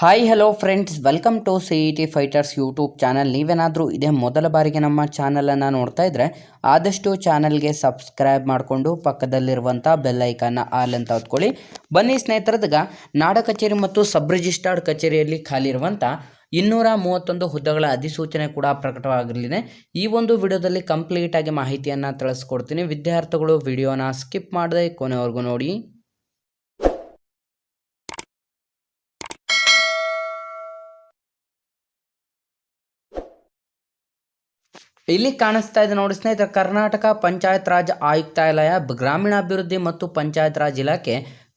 Hi hello friends welcome to C E T fighters YouTube channel ನೀವೇನಾದರೂ ಇದೇ ಮೊದಲ ಬಾರಿಗೆ ನಮ್ಮ ಚಾನಲನ್ನು ನೋಡ್ತಾ ಇದ್ದರೆ ಆದಷ್ಟು ಚಾನಲ್ಗೆ ಸಬ್ಸ್ಕ್ರೈಬ್ ಮಾಡಿಕೊಂಡು ಪಕ್ಕದಲ್ಲಿರುವಂಥ ಬೆಲ್ಲೈಕನ್ನ ಆಲ್ ಅಂತ ಹೊತ್ಕೊಳ್ಳಿ. ಬನ್ನಿ ಸ್ನೇಹಿತರದಾಗ, ನಾಡ ಕಚೇರಿ ಮತ್ತು ಸಬ್ ರಿಜಿಸ್ಟರ್ಡ್ ಕಚೇರಿಯಲ್ಲಿ ಖಾಲಿ ಇರುವಂಥ ಇನ್ನೂರ ಮೂವತ್ತೊಂದು ಹುದ್ದೆಗಳ ಅಧಿಸೂಚನೆ ಕೂಡ ಪ್ರಕಟವಾಗಿರಲಿದೆ. ಈ ಒಂದು ವಿಡಿಯೋದಲ್ಲಿ ಕಂಪ್ಲೀಟಾಗಿ ಮಾಹಿತಿಯನ್ನು ತಿಳಿಸ್ಕೊಡ್ತೀನಿ. ವಿದ್ಯಾರ್ಥಿಗಳು ವಿಡಿಯೋನ ಸ್ಕಿಪ್ ಮಾಡದೆ ಕೊನೆವರೆಗೂ ನೋಡಿ. ಇಲ್ಲಿ ಕಾಣಿಸ್ತಾ ಇದೆ ನೋಡಿ ಸ್ನೇಹಿತರೆ, ಕರ್ನಾಟಕ ಪಂಚಾಯತ್ ರಾಜ್ ಆಯುಕ್ತಾಲಯ, ಗ್ರಾಮೀಣಾಭಿವೃದ್ಧಿ ಮತ್ತು ಪಂಚಾಯತ್ ರಾಜ್ ಇಲಾಖೆ,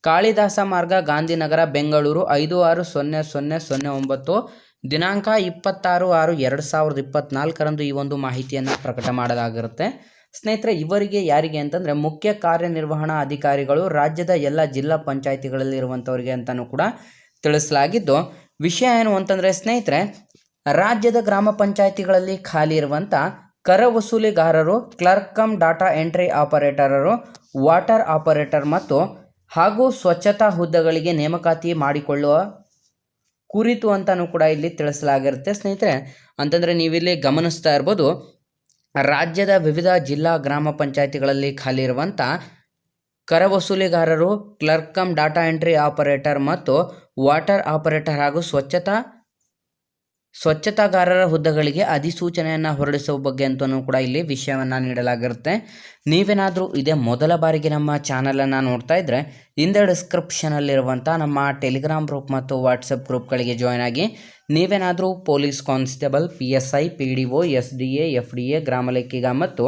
ಕಾಳಿದಾಸ ಮಾರ್ಗ, ಗಾಂಧಿನಗರ, ಬೆಂಗಳೂರು, ಐದು ಆರು ಸೊನ್ನೆ ಸೊನ್ನೆ ಸೊನ್ನೆ ಒಂಬತ್ತು, ದಿನಾಂಕ ಇಪ್ಪತ್ತಾರು ಆರು ಎರಡು ಸಾವಿರದ ಇಪ್ಪತ್ನಾಲ್ಕರಂದು ಈ ಒಂದು ಮಾಹಿತಿಯನ್ನು ಪ್ರಕಟ ಮಾಡಲಾಗಿರುತ್ತೆ. ಸ್ನೇಹಿತರೆ, ಇವರಿಗೆ ಯಾರಿಗೆ ಅಂತಂದರೆ, ಮುಖ್ಯ ಕಾರ್ಯನಿರ್ವಹಣಾ ಅಧಿಕಾರಿಗಳು, ರಾಜ್ಯದ ಎಲ್ಲ ಜಿಲ್ಲಾ ಪಂಚಾಯಿತಿಗಳಲ್ಲಿ ಇರುವಂಥವ್ರಿಗೆ ಅಂತಲೂ ಕೂಡ ತಿಳಿಸಲಾಗಿದ್ದು, ವಿಷಯ ಏನು ಅಂತಂದರೆ ಸ್ನೇಹಿತರೆ ರಾಜ್ಯದ ಗ್ರಾಮ ಪಂಚಾಯಿತಿಗಳಲ್ಲಿ ಖಾಲಿ ಇರುವಂಥ ಕರ ವಸೂಲಿಗಾರರು, ಕ್ಲರ್ಕ್ ಕಮ್ ಡಾಟಾ ಎಂಟ್ರಿ ಆಪರೇಟರರು, ವಾಟರ್ ಆಪರೇಟರ್ ಮತ್ತು ಹಾಗೂ ಸ್ವಚ್ಛತಾ ಹುದ್ದೆಗಳಿಗೆ ನೇಮಕಾತಿ ಮಾಡಿಕೊಳ್ಳುವ ಕುರಿತು ಅಂತಲೂ ಕೂಡ ಇಲ್ಲಿ ತಿಳಿಸಲಾಗಿರುತ್ತೆ. ಸ್ನೇಹಿತರೆ, ಅಂತಂದರೆ ನೀವಿಲ್ಲಿ ಗಮನಿಸ್ತಾ ಇರ್ಬೋದು, ರಾಜ್ಯದ ವಿವಿಧ ಜಿಲ್ಲಾ ಗ್ರಾಮ ಪಂಚಾಯಿತಿಗಳಲ್ಲಿ ಖಾಲಿ ಇರುವಂಥ ಕರ ವಸೂಲಿಗಾರರು, clerk cum data entry operator ಮತ್ತು ವಾಟರ್ ಆಪರೇಟರ್ ಹಾಗೂ ಸ್ವಚ್ಛತಾ ಸ್ವಚ್ಛತಾಗಾರರ ಹುದ್ದೆಗಳಿಗೆ ಅಧಿಸೂಚನೆಯನ್ನು ಹೊರಡಿಸುವ ಬಗ್ಗೆ ಅಂತಲೂ ಕೂಡ ಇಲ್ಲಿ ವಿಷಯವನ್ನು ನೀಡಲಾಗಿರುತ್ತೆ. ನೀವೇನಾದರೂ ಇದೇ ಮೊದಲ ಬಾರಿಗೆ ನಮ್ಮ ಚಾನಲನ್ನು ನೋಡ್ತಾ ಇದ್ದರೆ ಹಿಂದೆ ಡಿಸ್ಕ್ರಿಪ್ಷನಲ್ಲಿರುವಂಥ ನಮ್ಮ ಟೆಲಿಗ್ರಾಮ್ ಗ್ರೂಪ್ ಮತ್ತು ವಾಟ್ಸಪ್ ಗ್ರೂಪ್ಗಳಿಗೆ ಜಾಯ್ನ್ ಆಗಿ, ನೀವೇನಾದರೂ police constable, P S I, P D O, S D A, F D A ಗ್ರಾಮಲೆಕ್ಕಿಗ ಮತ್ತು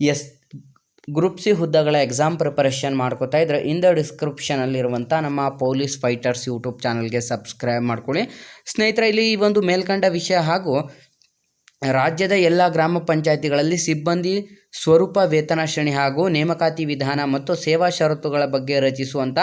ಎಸ್ ಗ್ರೂಪ್ ಸಿ ಹುದ್ದೆಗಳ ಎಕ್ಸಾಮ್ ಪ್ರಿಪರೇಷನ್ ಮಾಡ್ಕೋತಾ ಇದ್ದರೆ ಇಂದ ಡಿಸ್ಕ್ರಿಪ್ಷನಲ್ಲಿರುವಂಥ ನಮ್ಮ ಪೊಲೀಸ್ ಫೈಟರ್ಸ್ ಯೂಟ್ಯೂಬ್ ಚಾನಲ್ಗೆ ಸಬ್ಸ್ಕ್ರೈಬ್ ಮಾಡ್ಕೊಳ್ಳಿ. ಸ್ನೇಹಿತರೆ, ಇಲ್ಲಿ ಈ ಒಂದು ಮೇಲ್ಕಂಡ ವಿಷಯ ಹಾಗೂ ರಾಜ್ಯದ ಎಲ್ಲ ಗ್ರಾಮ ಪಂಚಾಯಿತಿಗಳಲ್ಲಿ ಸಿಬ್ಬಂದಿ ಸ್ವರೂಪ ವೇತನ ಶ್ರೇಣಿ ಹಾಗೂ ನೇಮಕಾತಿ ವಿಧಾನ ಮತ್ತು ಸೇವಾ ಷರತ್ತುಗಳ ಬಗ್ಗೆ ರಚಿಸುವಂಥ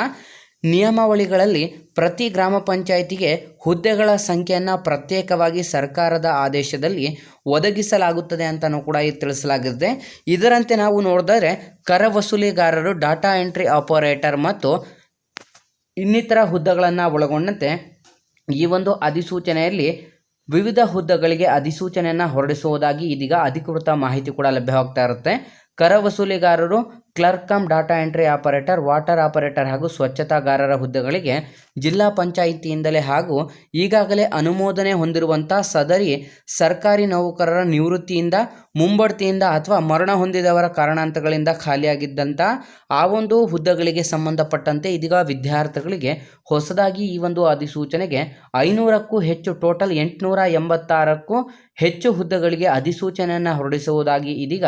ನಿಯಮಾವಳಿಗಳಲ್ಲಿ ಪ್ರತಿ ಗ್ರಾಮ ಪಂಚಾಯಿತಿಗೆ ಹುದ್ದೆಗಳ ಸಂಖ್ಯೆಯನ್ನು ಪ್ರತ್ಯೇಕವಾಗಿ ಸರ್ಕಾರದ ಆದೇಶದಲ್ಲಿ ಒದಗಿಸಲಾಗುತ್ತದೆ ಅಂತಲೂ ಕೂಡ ಇಲ್ಲಿ ತಿಳಿಸಲಾಗಿದೆ. ಇದರಂತೆ ನಾವು ನೋಡಿದರೆ ಕರ ವಸೂಲಿಗಾರರು ಡಾಟಾ ಎಂಟ್ರಿ ಆಪರೇಟರ್ ಮತ್ತು ಇನ್ನಿತರ ಹುದ್ದೆಗಳನ್ನು ಒಳಗೊಂಡಂತೆ ಈ ಒಂದು ಅಧಿಸೂಚನೆಯಲ್ಲಿ ವಿವಿಧ ಹುದ್ದೆಗಳಿಗೆ ಅಧಿಸೂಚನೆಯನ್ನು ಹೊರಡಿಸುವುದಾಗಿ ಇದೀಗ ಅಧಿಕೃತ ಮಾಹಿತಿ ಕೂಡ ಲಭ್ಯವಾಗ್ತಾ ಇರುತ್ತೆ. ಕರ ವಸೂಲಿಗಾರರು clerk cum data entry operator, water operator ಹಾಗೂ ಸ್ವಚ್ಛತಾಗಾರರ ಹುದ್ದೆಗಳಿಗೆ ಜಿಲ್ಲಾ ಪಂಚಾಯಿತಿಯಿಂದಲೇ ಹಾಗೂ ಈಗಾಗಲೇ ಅನುಮೋದನೆ ಹೊಂದಿರುವಂಥ ಸದರಿ ಸರ್ಕಾರಿ ನೌಕರರ ನಿವೃತ್ತಿಯಿಂದ, ಮುಂಬಡ್ತಿಯಿಂದ ಅಥವಾ ಮರಣ ಹೊಂದಿದವರ ಕಾರಣಾಂತರಗಳಿಂದ ಖಾಲಿಯಾಗಿದ್ದಂಥ ಆ ಒಂದು ಹುದ್ದೆಗಳಿಗೆ ಸಂಬಂಧಪಟ್ಟಂತೆ ಇದೀಗ ವಿದ್ಯಾರ್ಥಿಗಳಿಗೆ ಹೊಸದಾಗಿ ಈ ಒಂದು ಅಧಿಸೂಚನೆಗೆ ಐನೂರಕ್ಕೂ ಹೆಚ್ಚು ಟೋಟಲ್ ಎಂಟುನೂರ ಎಂಬತ್ತಾರಕ್ಕೂ ಹೆಚ್ಚು ಹುದ್ದೆಗಳಿಗೆ ಅಧಿಸೂಚನೆಯನ್ನು ಹೊರಡಿಸುವುದಾಗಿ ಇದೀಗ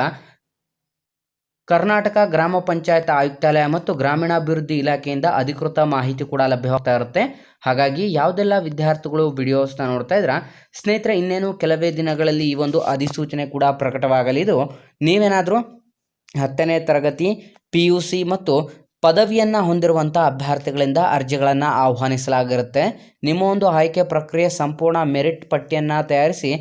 ಕರ್ನಾಟಕ ಗ್ರಾಮ ಪಂಚಾಯತ್ ಆಯುಕ್ತಾಲಯ ಮತ್ತು ಗ್ರಾಮೀಣಾಭಿವೃದ್ಧಿ ಇಲಾಖೆಯಿಂದ ಅಧಿಕೃತ ಮಾಹಿತಿ ಕೂಡ ಲಭ್ಯವಾಗ್ತಾ ಇರುತ್ತೆ. ಹಾಗಾಗಿ ಯಾವುದೆಲ್ಲ ವಿದ್ಯಾರ್ಥಿಗಳು ವಿಡಿಯೋಸ್ನ ನೋಡ್ತಾ ಇದ್ರ, ಸ್ನೇಹಿತರೆ ಇನ್ನೇನು ಕೆಲವೇ ದಿನಗಳಲ್ಲಿ ಈ ಒಂದು ಅಧಿಸೂಚನೆ ಕೂಡ ಪ್ರಕಟವಾಗಲಿದ್ದು ನೀವೇನಾದರೂ ಹತ್ತನೇ ತರಗತಿ ಪಿ ಯು ಸಿ ಮತ್ತು ಪದವಿಯನ್ನು ಹೊಂದಿರುವಂಥ ಅಭ್ಯರ್ಥಿಗಳಿಂದ ಅರ್ಜಿಗಳನ್ನು ಆಹ್ವಾನಿಸಲಾಗಿರುತ್ತೆ. ನಿಮ್ಮ ಒಂದು ಆಯ್ಕೆ ಪ್ರಕ್ರಿಯೆ ಸಂಪೂರ್ಣ ಮೆರಿಟ್ ಪಟ್ಟಿಯನ್ನು ತಯಾರಿಸಿ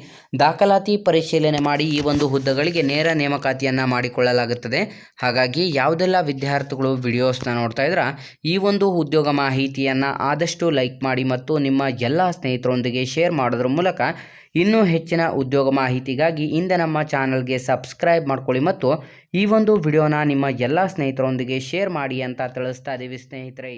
ದಾಖಲಾತಿ ಪರಿಶೀಲನೆ ಮಾಡಿ ಈ ಒಂದು ಹುದ್ದೆಗಳಿಗೆ ನೇರ ನೇಮಕಾತಿಯನ್ನು ಮಾಡಿಕೊಳ್ಳಲಾಗುತ್ತದೆ. ಹಾಗಾಗಿ ಯಾವುದೆಲ್ಲ ವಿದ್ಯಾರ್ಥಿಗಳು ವಿಡಿಯೋಸ್ನ ನೋಡ್ತಾ ಇದ್ರ, ಈ ಒಂದು ಉದ್ಯೋಗ ಮಾಹಿತಿಯನ್ನು ಆದಷ್ಟು ಲೈಕ್ ಮಾಡಿ ಮತ್ತು ನಿಮ್ಮ ಎಲ್ಲ ಸ್ನೇಹಿತರೊಂದಿಗೆ ಶೇರ್ ಮಾಡೋದ್ರ ಮೂಲಕ ಇನ್ನೂ ಹೆಚ್ಚಿನ ಉದ್ಯೋಗ ಮಾಹಿತಿಗಾಗಿ ಹಿಂದೆ ನಮ್ಮ ಚಾನಲ್ಗೆ ಸಬ್ಸ್ಕ್ರೈಬ್ ಮಾಡ್ಕೊಳ್ಳಿ ಮತ್ತು ಈ ಒಂದು ವಿಡಿಯೋನ ನಿಮ್ಮ ಎಲ್ಲ ಸ್ನೇಹಿತರೊಂದಿಗೆ ಶೇರ್ ಮಾಡಿ ಅಂತ ತಿಳಿಸ್ತಾ ಇದ್ದೀವಿ ಸ್ನೇಹಿತರೆ.